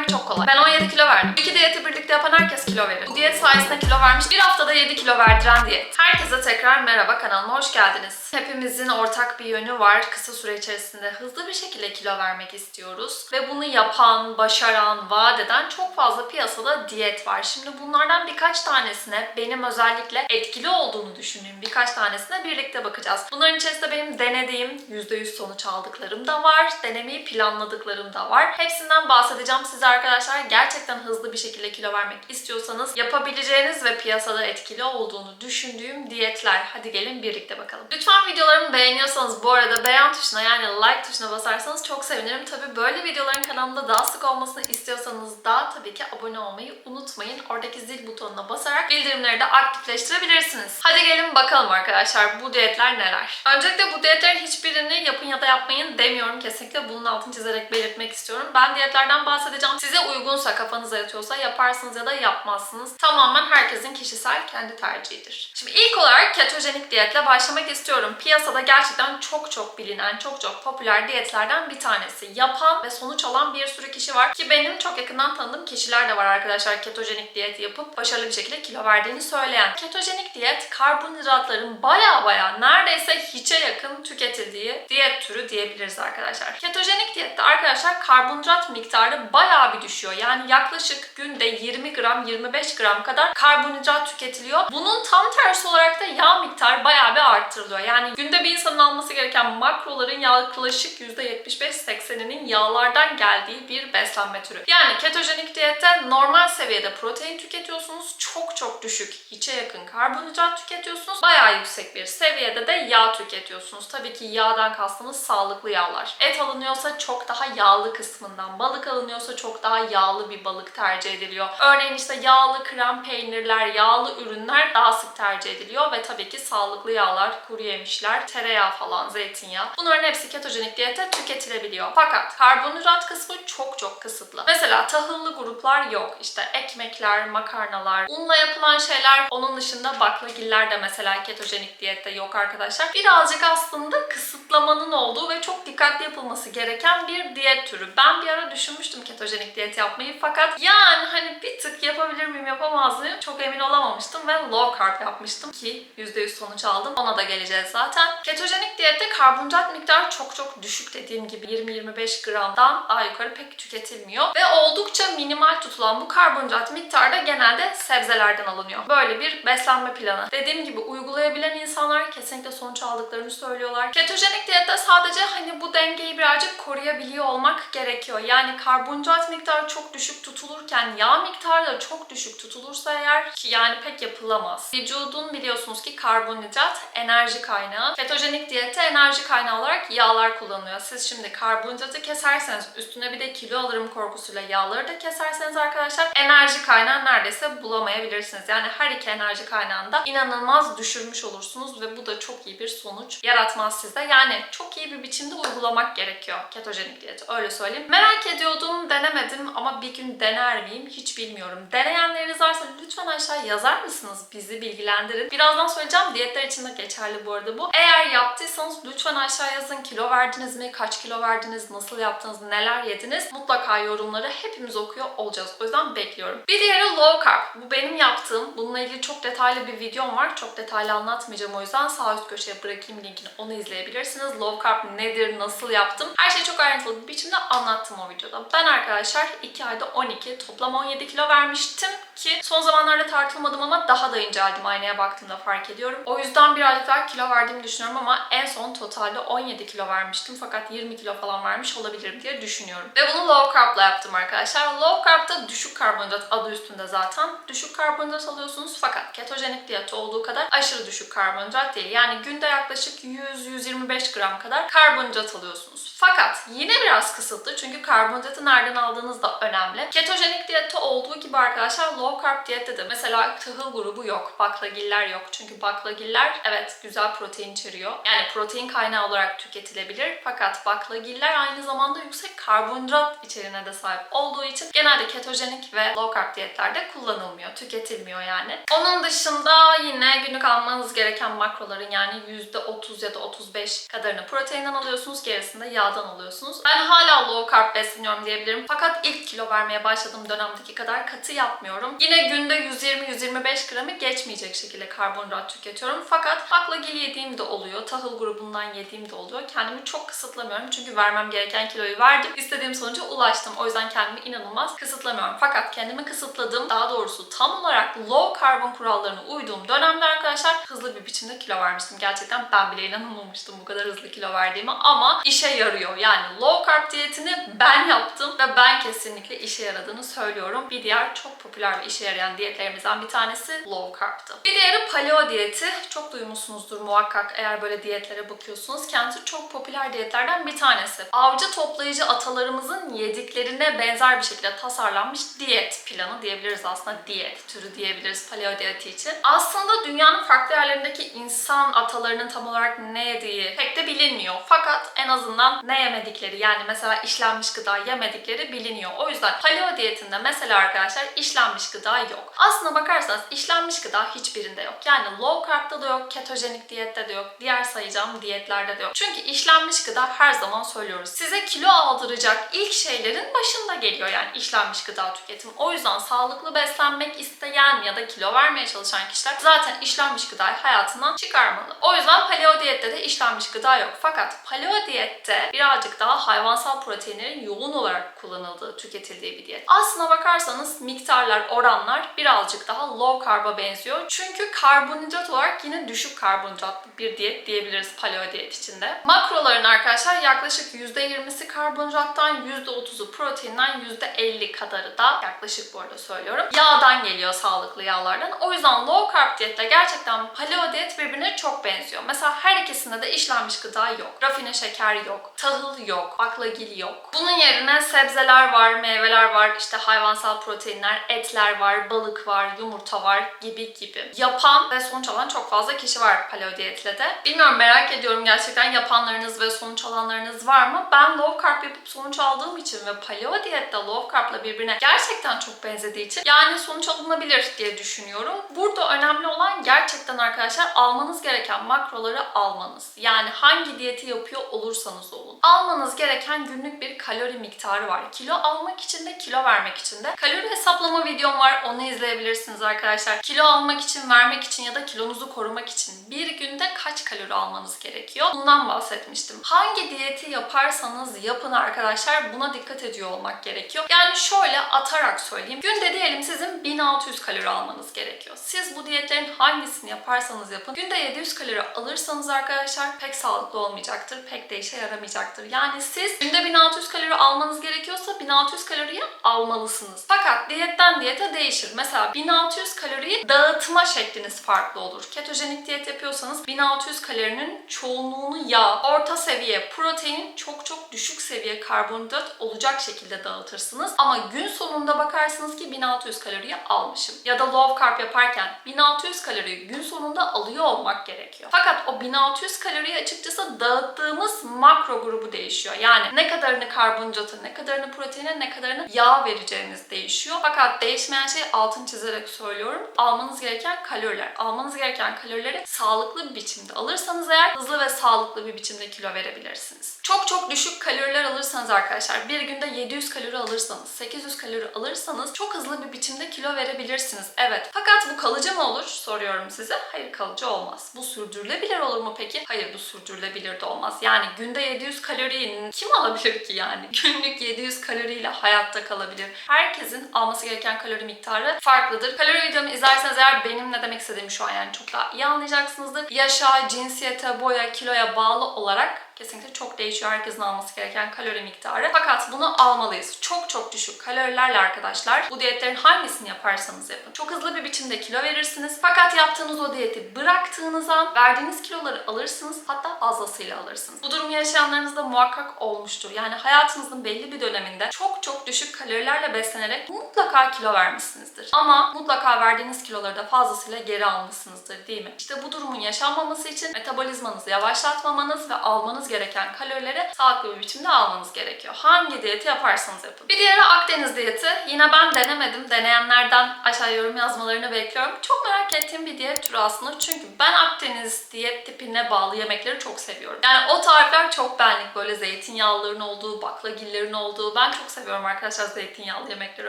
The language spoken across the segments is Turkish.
vermek çok kolay. Ben 17 kilo verdim. İki diyeti birlikte yapan herkes kilo verir. Bu diyet sayesinde kilo vermiş. Bir haftada 7 kilo verdiren diyet. Herkese tekrar merhaba kanalıma hoş geldiniz. Hepimizin ortak bir yönü var. Kısa süre içerisinde hızlı bir şekilde kilo vermek istiyoruz. Ve bunu yapan, başaran, vaat eden çok fazla piyasada diyet var. Şimdi bunlardan birkaç tanesine benim özellikle etkili olduğunu düşündüğüm birkaç tanesine birlikte bakacağız. Bunların içerisinde benim denediğim %100 sonuç aldıklarım da var. Denemeyi planladıklarım da var. Hepsinden bahsedeceğim size arkadaşlar. Gerçekten hızlı bir şekilde kilo vermek istiyorsanız yapabileceğiniz ve piyasada etkili olduğunu düşündüğüm diyetler. Hadi gelin birlikte bakalım. Lütfen videolarımı beğeniyorsanız bu arada beğen tuşuna yani like tuşuna basarsanız çok sevinirim. Tabi böyle videoların kanalımda daha sık olmasını istiyorsanız da tabii ki abone olmayı unutmayın. Oradaki zil butonuna basarak bildirimleri de aktifleştirebilirsiniz. Hadi gelin bakalım arkadaşlar bu diyetler neler? Öncelikle bu diyetlerin hiçbirini yapın ya da yapmayın demiyorum. Kesinlikle bunun altını çizerek belirtmek istiyorum. Ben diyetlerden bahsedeceğim. Size uygunsa, kafanıza yatıyorsa yaparsınız ya da yapmazsınız. Tamamen herkesin kişisel kendi tercihidir. Şimdi ilk olarak ketojenik diyetle başlamak istiyorum. Piyasada gerçekten çok çok bilinen, çok çok popüler diyetlerden bir tanesi. Yapan ve sonuç alan bir sürü kişi var ki benim çok yakından tanıdığım kişiler de var arkadaşlar ketojenik diyet yapıp başarılı bir şekilde kilo verdiğini söyleyen. Ketojenik diyet karbonhidratların baya baya neredeyse hiçe yakın tüketildiği diyet türü diyebiliriz arkadaşlar. Ketojenik diyette arkadaşlar karbonhidrat miktarı baya bir düşüyor. Yani yaklaşık günde 20 gram 25 gram kadar karbonhidrat tüketiliyor. Bunun tam tersi olarak da yağ miktarı baya bir arttırılıyor. Yani günde bir insanın alması gereken makroların yaklaşık %75-80'inin yağlardan geldiği bir beslenme türü. Yani ketojenik diyette normal seviyede protein tüketiyorsunuz. Çok çok düşük, hiçe yakın karbonhidrat tüketiyorsunuz. Bayağı yüksek bir seviyede de yağ tüketiyorsunuz. Tabii ki yağdan kastımız sağlıklı yağlar. Et alınıyorsa çok daha yağlı kısmından, balık alınıyorsa çok daha yağlı bir balık tercih ediliyor. Örneğin işte yağlı krem peynirler, yağlı ürünler daha sık tercih ediliyor ve tabii ki sağlıklı yağlar, kuru yemişler, tereyağı falan, zeytinyağı. Bunların hepsi ketojenik diyete tüketilebiliyor. Fakat karbonhidrat kısmı çok çok kısıtlı. Mesela tahıllı gruplar yok. İşte ekmekler, makarnalar, unla yapılan şeyler. Onun dışında baklagiller de mesela ketojenik diyette yok arkadaşlar. Birazcık aslında kısıtlamanın olduğu ve çok dikkatli yapılması gereken bir diyet türü. Ben bir ara düşünmüştüm ketojenik diyet yapmayı fakat yani hani bir tık yapabilir miyim yapamaz mıyım çok emin olamamıştım ve low carb yapmıştım ki %100 sonuç aldım. Ona da geleceğiz zaten. Ketojenik diyette karbonhidrat miktarı çok çok düşük dediğim gibi 20-25 gramdan daha yukarı pek tüketilmiyor ve oldukça minimal tutulan bu karbonhidrat miktarı da genelde sebzelerden alınıyor. Böyle bir beslenme planı. Dediğim gibi uygulayabilen insanlar kesinlikle sonuç aldıklarını söylüyorlar. Ketojenik diyette sadece hani bu dengeyi birazcık koruyabiliyor olmak gerekiyor. Yani karbonhidrat miktarı çok düşük tutulurken yağ miktarı da çok düşük tutulursa eğer ki yani pek yapılamaz. Vücudun biliyorsunuz ki karbonhidrat enerji kaynağı. Ketojenik diyette enerji kaynağı olarak yağlar kullanılıyor. Siz şimdi karbonhidratı keserseniz üstüne bir de kilo alırım korkusuyla yağları da keserseniz arkadaşlar enerji kaynağı neredeyse bulamayabilirsiniz. Yani her iki enerji kaynağında inanılmaz düşürmüş olursunuz ve bu da çok iyi bir sonuç yaratmaz sizde. Yani çok iyi bir biçimde uygulamak gerekiyor ketojenik diyeti öyle söyleyeyim. Merak ediyordum denemedim ama bir gün dener miyim hiç bilmiyorum. Deneyenleriniz varsa lütfen aşağı yazar mısınız? Bizi bilgilendirin. Birazdan söyleyeceğim diyetler için de geçerli bu arada bu. Eğer yaptıysanız lütfen aşağı yazın. Kilo verdiniz mi? Kaç kilo verdiniz? Nasıl yaptınız? Neler yediniz? Mutlaka yorumları hepimiz okuyor olacağız. O yüzden bekliyorum. Bir diğeri low carb. Bu benim yaptığım. Bununla ilgili çok detaylı bir videom var. Çok detaylı anlatmayacağım o yüzden sağ üst köşeye bırakayım linkini. Onu izleyebilirsiniz. Low carb nedir? Nasıl yaptım? Her şeyi çok ayrıntılı bir biçimde anlattım o videoda. Ben arkadaşlar 2 ayda 12, toplam 17 kilo vermiştim ki son zamanlarda tartılmadım ama daha da inceldim aynaya baktığımda fark ediyorum. O yüzden birazcık daha kilo verdiğimi düşünüyorum ama en son totalde 17 kilo vermiştim fakat 20 kilo falan vermiş olabilirim diye düşünüyorum. Ve bunu low carb'la yaptım arkadaşlar. Low carb'da düşük karbonhidrat adı üstünde zaten. Düşük karbonhidrat alıyorsunuz fakat ketojenik diyet olduğu kadar aşırı düşük karbonhidrat değil. Yani günde yaklaşık 100-125 gram kadar karbonhidrat alıyorsunuz. Fakat yine biraz kısıtlı çünkü karbonhidratı nereden aldığınız da önemli. Ketojenik diyette olduğu gibi arkadaşlar low carb diyette de mesela tahıl grubu yok, baklagiller yok. Çünkü baklagiller evet güzel protein içeriyor. Yani protein kaynağı olarak tüketilebilir. Fakat baklagiller aynı zamanda yüksek karbonhidrat içeriğine de sahip olduğu için genelde ketojenik ve low carb diyetlerde kullanılmıyor, tüketilmiyor yani. Onun dışında yine günlük almanız gereken makroların yani %30 ya da 35 kadarını proteinden alıyorsunuz, gerisini de yağdan alıyorsunuz. Ben hala low carb besleniyorum diyebilirim. Fakat ilk kilo vermeye başladığım dönemdeki kadar katı yapmıyorum. Yine günde 120-125 gramı geçmeyecek şekilde karbonhidrat tüketiyorum. Fakat baklagil yediğim de oluyor. Tahıl grubundan yediğim de oluyor. Kendimi çok kısıtlamıyorum. Çünkü vermem gereken kiloyu verdim. İstediğim sonuca ulaştım. O yüzden kendimi inanılmaz kısıtlamıyorum. Fakat kendimi kısıtladığım, daha doğrusu tam olarak low karbon kurallarına uyduğum dönemde arkadaşlar hızlı bir biçimde kilo vermiştim. Gerçekten ben bile inanamamıştım bu kadar hızlı kilo verdiğime ama işe yarıyor. Yani low carb diyetini ben yaptım ve ben kesinlikle işe yaradığını söylüyorum. Bir diğer çok popüler ve işe yarayan diyetlerimizden bir tanesi low carb'tı. Bir diğeri paleo diyeti. Çok duymuşsunuzdur muhakkak eğer böyle diyetlere bakıyorsunuz. Kendisi çok popüler diyetlerden bir tanesi. Avcı toplayıcı atalarımızın yediklerine benzer bir şekilde tasarlanmış diyet planı diyebiliriz aslında. Diyet türü diyebiliriz paleo diyeti için. Aslında dünyanın farklı yerlerindeki insan atalarının tam olarak ne yediği pek de bilinmiyor. Fakat en azından ne yemedikleri yani mesela işlenmiş gıda yemedikleri biliniyor. O yüzden paleo diyetinde mesela arkadaşlar işlenmiş gıda yok. Aslına bakarsanız işlenmiş gıda hiçbirinde yok. Yani low carb'da da yok, ketojenik diyette de yok, diğer sayacağım diyetlerde de yok. Çünkü işlenmiş gıda her zaman söylüyoruz. Size kilo aldıracak ilk şeylerin başında geliyor yani işlenmiş gıda tüketimi. O yüzden sağlıklı beslenmek isteyen ya da kilo vermeye çalışan kişiler zaten işlenmiş gıdayı hayatından çıkarmalı. O yüzden paleo diyette de işlenmiş gıda yok. Fakat paleo diyette birazcık daha hayvansal proteinlerin yoğun olarak kullanıldığı, tüketildiği bir diyet. Aslına bakarsanız miktarlar, oranlar birazcık daha low carb'a benziyor. Çünkü karbonhidrat olarak yine düşük karbonhidratlı bir diyet diyebiliriz paleo diyet içinde. Makroların arkadaşlar yaklaşık %20'si karbonhidrattan, %30'u proteinden, %50 kadarı da yaklaşık bu arada söylüyorum. Yağdan geliyor sağlıklı yağlardan. O yüzden low carb diyetle gerçekten paleo diyet birbirine çok benziyor. Mesela her ikisinde de işlenmiş gıda yok. Rafine şeker yok. Tahıl yok. Baklagil yok. Bunun yerine sebzeler var, meyveler var, işte hayvansal proteinler, etler var, balık var, yumurta var gibi gibi. Yapan ve sonuç alan çok fazla kişi var paleo diyetle de. Bilmiyorum merak ediyorum gerçekten yapanlarınız ve sonuç alanlarınız var mı? Ben low carb yapıp sonuç aldığım için ve paleo diyette low carb'la birbirine gerçekten çok benzediği için yani sonuç alınabilir diye düşünüyorum. Burada önemli olan gerçekten arkadaşlar almanız gereken makroları almanız. Yani hangi diyeti yapıyor olursanız olun. Almanız gereken günlük bir kalori miktarı var. Kilo almak için de kilo vermek için de. Kalori hesaplama videom var. Onu izleyebilirsiniz arkadaşlar. Kilo almak için, vermek için ya da kilonuzu korumak için bir günde kaç kalori almanız gerekiyor? Bundan bahsetmiştim. Hangi diyeti yaparsanız yapın arkadaşlar buna dikkat ediyor olmak gerekiyor. Yani şöyle atarak söyleyeyim. Günde diyelim sizin 1600 kalori almanız gerekiyor. Siz bu diyetlerin hangisini yaparsanız yapın. Günde 700 kalori alırsanız arkadaşlar pek sağlıklı olmayacaktır. Pek de işe yaramayacaktır. Yani siz günde 1600 kalori almanız gerekiyorsa 1600 kaloriyi almalısınız. Fakat diyetten diyete değişir. Mesela 1600 kaloriyi dağıtma şekliniz farklı olur. Ketojenik diyet yapıyorsanız 1600 kalorinin çoğunluğunu yağ, orta seviye protein, çok çok düşük seviye karbonhidrat olacak şekilde dağıtırsınız. Ama gün sonunda bakarsınız ki 1600 kaloriyi almışım. Ya da low carb yaparken 1600 kaloriyi gün sonunda alıyor olmak gerekiyor. Fakat o 1600 kaloriyi açıkçası dağıttığımız makro grubu değişiyor. Yani ne kadarını karbonhidratı, ne kadarını proteine, ne kadarını yağ vereceğiniz değişiyor. Fakat değişmeyen şey altın çizerek söylüyorum. Almanız gereken kaloriler. Almanız gereken kalorileri sağlıklı bir biçimde alırsanız eğer hızlı ve sağlıklı bir biçimde kilo verebilirsiniz. Çok çok düşük kaloriler alırsanız arkadaşlar bir günde 700 kalori alırsanız, 800 kalori alırsanız çok hızlı bir biçimde kilo verebilirsiniz. Evet. Fakat bu kalıcı mı olur? Soruyorum size. Hayır kalıcı olmaz. Bu sürdürülebilir olur mu peki? Hayır bu sürdürülebilir de olmaz. Yani günde 700 kaloriyi kim alabilir ki yani? Günlük 700 kaloriyle hayatta kalabilir. Herkesin alması gereken kalori miktarı farklıdır. Kalori videomu izlerseniz eğer benim ne demek istediğimi şu an yani çok daha iyi anlayacaksınızdır. Yaşa, cinsiyete, boya, kiloya bağlı olarak kesinlikle çok değişiyor herkesin alması gereken kalori miktarı. Fakat bunu almalıyız. Çok çok düşük kalorilerle arkadaşlar bu diyetlerin hangisini yaparsanız yapın. Çok hızlı bir biçimde kilo verirsiniz. Fakat yaptığınız o diyeti bıraktığınız an verdiğiniz kiloları alırsınız. Hatta fazlasıyla alırsınız. Bu durum yaşayanlarınız da muhakkak olmuştur. Yani hayatınızın belli bir döneminde çok çok düşük kalorilerle beslenerek mutlaka kilo vermişsinizdir. Ama mutlaka verdiğiniz kiloları da fazlasıyla geri almışsınızdır değil mi? İşte bu durumun yaşanmaması için metabolizmanızı yavaşlatmamanız ve almanız gereken kalorileri sağlıklı bir biçimde almanız gerekiyor. Hangi diyeti yaparsanız yapın. Bir diğeri Akdeniz diyeti. Yine ben denemedim. Deneyenlerden aşağı yorum yazmalarını bekliyorum. Çok merak ettiğim bir diyet türü aslında. Çünkü ben Akdeniz diyet tipine bağlı yemekleri çok seviyorum. Yani o tarifler çok benlik. Böyle zeytinyağlıların olduğu, baklagillerin olduğu. Ben çok seviyorum arkadaşlar zeytinyağlı yemekleri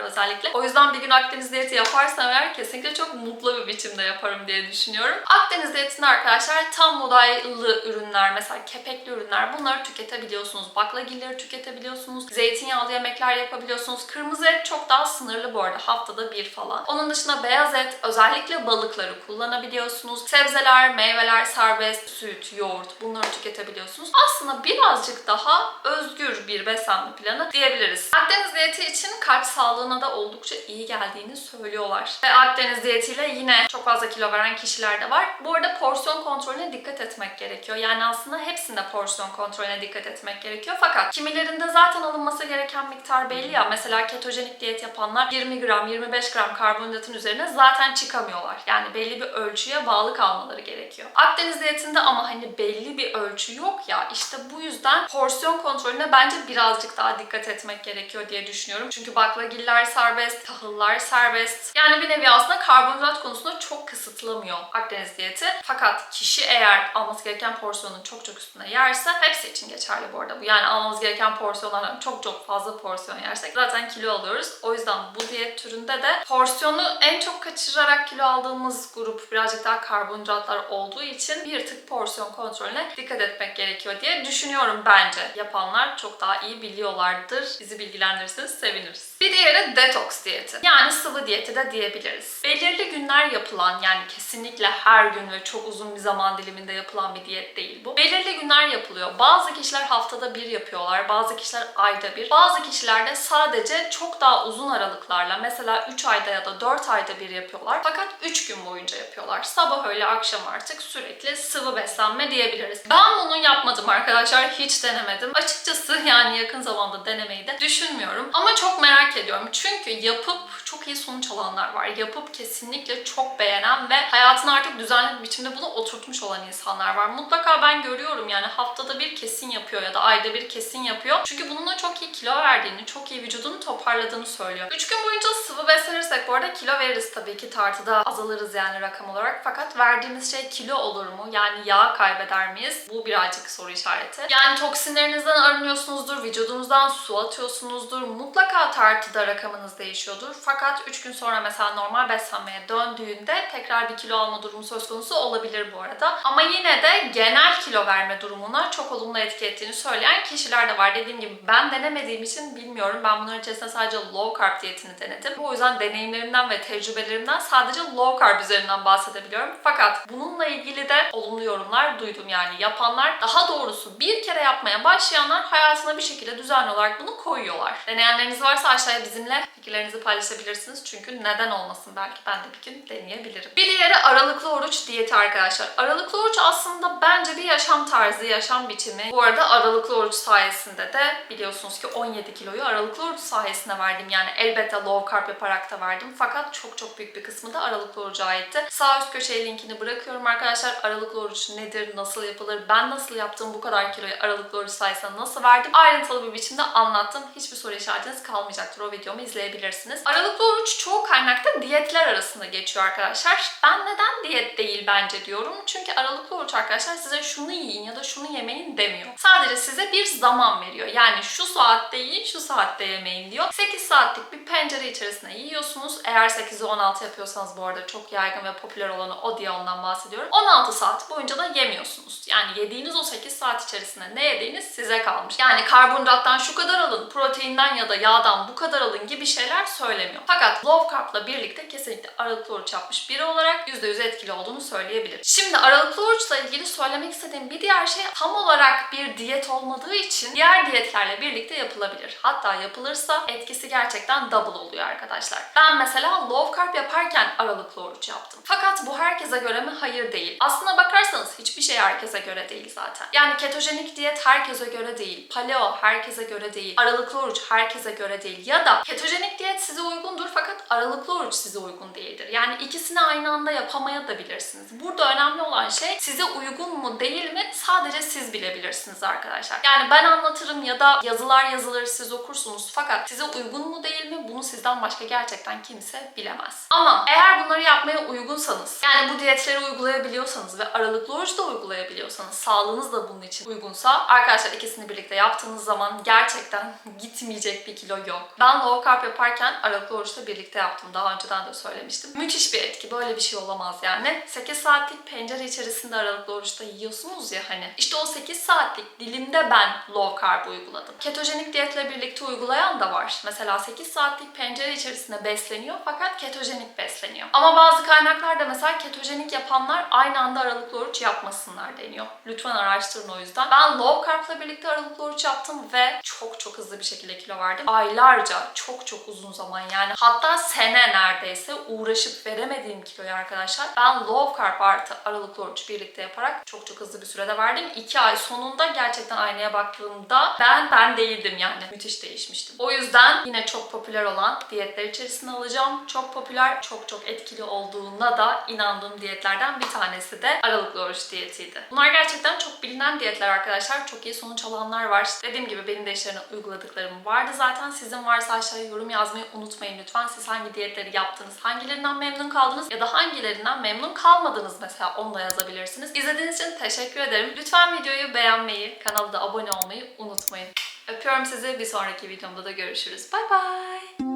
özellikle. O yüzden bir gün Akdeniz diyeti yaparsam eğer kesinlikle çok mutlu bir biçimde yaparım diye düşünüyorum. Akdeniz diyetinde arkadaşlar tam buğdaylı ürünler, mesela kepekli ürünler bunları tüketebiliyorsunuz. Baklagilleri tüketebiliyorsunuz. Zeytinyağlı yemekler yapabiliyorsunuz. Kırmızı et çok daha sınırlı bu arada. Haftada bir falan. Onun dışında beyaz et, özellikle balıkları kullanabiliyorsunuz. Sebzeler, meyveler serbest, süt, yoğurt bunları tüketebiliyorsunuz. Aslında birazcık daha özgür bir beslenme planı diyebiliriz. Akdeniz diyeti için kalp sağlığına da oldukça iyi geldiğini söylüyorlar. Ve Akdeniz diyetiyle yine çok fazla kilo veren kişiler de var. Bu arada porsiyon kontrolüne dikkat etmek gerekiyor. Yani aslında hepsinde porsiyon kontrolüne dikkat etmek gerekiyor. Fakat kimilerinde zaten alınması gereken miktar belli ya. Mesela ketojenik diyet yapanlar 20 gram, 25 gram karbonhidratın üzerine zaten çıkamıyorlar. Yani belli bir ölçüye bağlı kalmaları gerekiyor. Akdeniz diyetinde ama hani belli bir ölçü yok ya. İşte bu yüzden porsiyon kontrolüne bence birazcık daha dikkat etmek gerekiyor diye düşünüyorum. Çünkü baklagiller serbest, tahıllar serbest. Yani bir nevi aslında karbonhidrat konusunda çok kısıtlamıyor Akdeniz diyeti. Fakat kişi eğer alması gereken porsiyonun çok çok üstünde yerse hepsi için geçerli bu arada bu. Yani almamız gereken porsiyonlardan çok çok fazla porsiyon yersek zaten kilo alıyoruz. O yüzden bu diyet türünde de porsiyonu en çok kaçırarak kilo aldığımız grup birazcık daha karbonhidratlar olduğu için bir tık porsiyon kontrolüne dikkat etmek gerekiyor diye düşünüyorum bence. Yapanlar çok daha iyi biliyorlardır. Bizi bilgilendirirseniz seviniriz. Bir diğeri detoks diyeti. Yani sıvı diyeti de diyebiliriz. Belirli günler yapılan yani kesinlikle her gün ve çok uzun bir zaman diliminde yapılan bir diyet değil bu. Belirli günler yapılıyor. Bazı kişiler haftada bir yapıyorlar. Bazı kişiler ayda bir. Bazı kişiler de sadece çok daha uzun aralıklarla mesela 3 ayda ya da 4 ayda bir yapıyorlar. Fakat 3 gün boyunca yapıyorlar. Sabah öğle akşam artık sürekli sıvı beslenme diyebiliriz. Ben bunu yapmadım arkadaşlar. Hiç denemedim. Açıkçası yani yakın zamanda denemeyi de düşünmüyorum. Ama çok merak ediyorum. Çünkü yapıp çok iyi sonuç alanlar var. Yapıp kesinlikle çok beğenen ve hayatını artık düzenli biçimde bunu oturtmuş olan insanlar var. Mutlaka ben görüyorum yani haftada bir kesin yapıyor ya da ayda bir kesin yapıyor. Çünkü bununla çok iyi kilo verdiğini, çok iyi vücudunu toparladığını söylüyor. 3 gün boyunca sıvı beslenirsek bu arada kilo veririz tabii ki tartıda azalırız yani rakam olarak. Fakat verdiğimiz şey kilo olur mu? Yani yağ kaybeder miyiz? Bu birazcık soru işareti. Yani toksinlerinizden arınıyorsunuzdur, vücudunuzdan su atıyorsunuzdur. Mutlaka tartıda rakamınız değişiyordur. Fakat 3 gün sonra mesela normal beslenmeye döndüğünde tekrar bir kilo alma durumu söz konusu olabilir bu arada. Ama yine de genel kilo verme durumuna çok olumlu etki ettiğini söyleyen kişiler de var. Dediğim gibi ben denemediğim için bilmiyorum. Ben bunların içerisinde sadece low carb diyetini denedim. Bu yüzden deneyimlerimden ve tecrübelerimden sadece low carb üzerinden bahsedebiliyorum. Fakat bununla ilgili de olumlu yorumlar duydum yani. Yapanlar daha doğrusu bir kere yapmaya başlayanlar hayatına bir şekilde düzenli olarak bunu koyuyorlar. Deneyenleriniz varsa aşağıya bizimle fikirlerinizi paylaşabilirsiniz. Çünkü neden olmasın belki ben de bir gün deneyebilirim. Bir diğeri aralıklı oruç diyeti arkadaşlar. Aralıklı oruç aslında bence bir yaşam tarzı, yaşam biçimi. Bu arada aralıklı oruç sayesinde de biliyorsunuz ki 17 kiloyu aralıklı oruç sayesinde verdim. Yani elbette low carb yaparak da verdim. Fakat çok çok büyük bir kısmı da aralıklı oruca aitti. Sağ üst köşeye linkini bırakıyorum arkadaşlar. Aralıklı oruç nedir, nasıl yapılır, ben nasıl yaptım bu kadar kiloyu aralıklı oruç sayesinde nasıl verdim ayrıntılı bir biçimde anlattım. Hiçbir soru işaretiniz kalmayacaktır. O videomu izleyebilirsiniz. Aralıklı oruç çoğu kaynakta diyetler arasında geçiyor arkadaşlar. Ben neden diyet değil bence diyorum. Çünkü aralıklı oruç arkadaşlar size şunu yiyin ya da şunu yemeyin demiyor. Sadece size bir zaman veriyor. Yani şu saatte yiyin, şu saatte yemeyin diyor. 8 saatlik bir pencere içerisinde yiyorsunuz. Eğer 8'i 16 yapıyorsanız bu arada çok yaygın ve popüler olanı o diye ondan bahsediyorum. 16 saat boyunca da yemiyorsunuz. Yani yediğiniz o 8 saat içerisinde ne yediğiniz size kalmış. Yani karbonhidrattan şu kadar alın, proteinden ya da yağdan bu kadar alın gibi şeyler söylemiyor. Fakat low carb'la birlikte kesinlikle aralıklı oruç yapmış biri olarak %100 etkili olduğunu söyleyebilirim. Şimdi aralıklı oruçla ilgili söylemek istediğim bir diğer şey tam olarak bir diyet olmadığı için diğer diyetlerle birlikte yapılabilir. Hatta yapılırsa etkisi gerçekten double oluyor arkadaşlar. Ben mesela low carb yaparken aralıklı oruç yaptım. Fakat bu herkese göre mi? Hayır değil. Aslına bakarsanız hiçbir şey herkese göre değil zaten. Yani ketojenik diyet herkese göre değil. Paleo herkese göre değil. Aralıklı oruç herkese göre değil. Ya da da ketojenik diyet size uygundur fakat aralıklı oruç size uygun değildir. Yani ikisini aynı anda yapamaya da bilirsiniz. Burada önemli olan şey size uygun mu değil mi sadece siz bilebilirsiniz arkadaşlar. Yani ben anlatırım ya da yazılar yazılır siz okursunuz fakat size uygun mu değil mi bunu sizden başka gerçekten kimse bilemez. Ama eğer bunları yapmaya uygunsanız yani bu diyetleri uygulayabiliyorsanız ve aralıklı oruç da uygulayabiliyorsanız sağlığınız da bunun için uygunsa arkadaşlar ikisini birlikte yaptığınız zaman gerçekten gitmeyecek bir kilo yok. Ben low carb yaparken aralıklı oruçla birlikte yaptım. Daha önceden de söylemiştim. Müthiş bir etki. Böyle bir şey olamaz yani. 8 saatlik pencere içerisinde aralıklı oruçta yiyorsunuz ya hani. İşte o 8 saatlik dilimde ben low carb uyguladım. Ketojenik diyetle birlikte uygulayan da var. Mesela 8 saatlik pencere içerisinde besleniyor fakat ketojenik besleniyor. Ama bazı kaynaklarda mesela ketojenik yapanlar aynı anda aralıklı oruç yapmasınlar deniyor. Lütfen araştırın o yüzden. Ben low carb'la birlikte aralıklı oruç yaptım ve çok çok hızlı bir şekilde kilo verdim. Aylarca çok çok uzun zaman yani hatta sene neredeyse uğraşıp veremediğim kiloyu arkadaşlar ben low carb artı aralıklı oruç birlikte yaparak çok çok hızlı bir sürede verdim. 2 ay sonunda gerçekten aynaya baktığımda ben ben değildim yani. Müthiş değişmiştim. O yüzden yine çok popüler olan diyetler içerisine alacağım. Çok popüler, çok çok etkili olduğuna da inandığım diyetlerden bir tanesi de aralıklı oruç diyetiydi. Bunlar gerçekten çok bilinen diyetler arkadaşlar. Çok iyi sonuç alanlar var. Dediğim gibi benim de işlerine uyguladıklarım vardı zaten. Sizin varsa aşağıya yorum yazmayı unutmayın lütfen. Siz hangi diyetleri yaptınız? Hangilerinden memnun kaldınız? Ya da hangilerinden memnun kalmadınız mesela onu da yazabilirsiniz. İzlediğiniz için teşekkür ederim. Lütfen videoyu beğenmeyi, kanala da abone olmayı unutmayın. Öpüyorum sizi. Bir sonraki videomda da görüşürüz. Bay bay.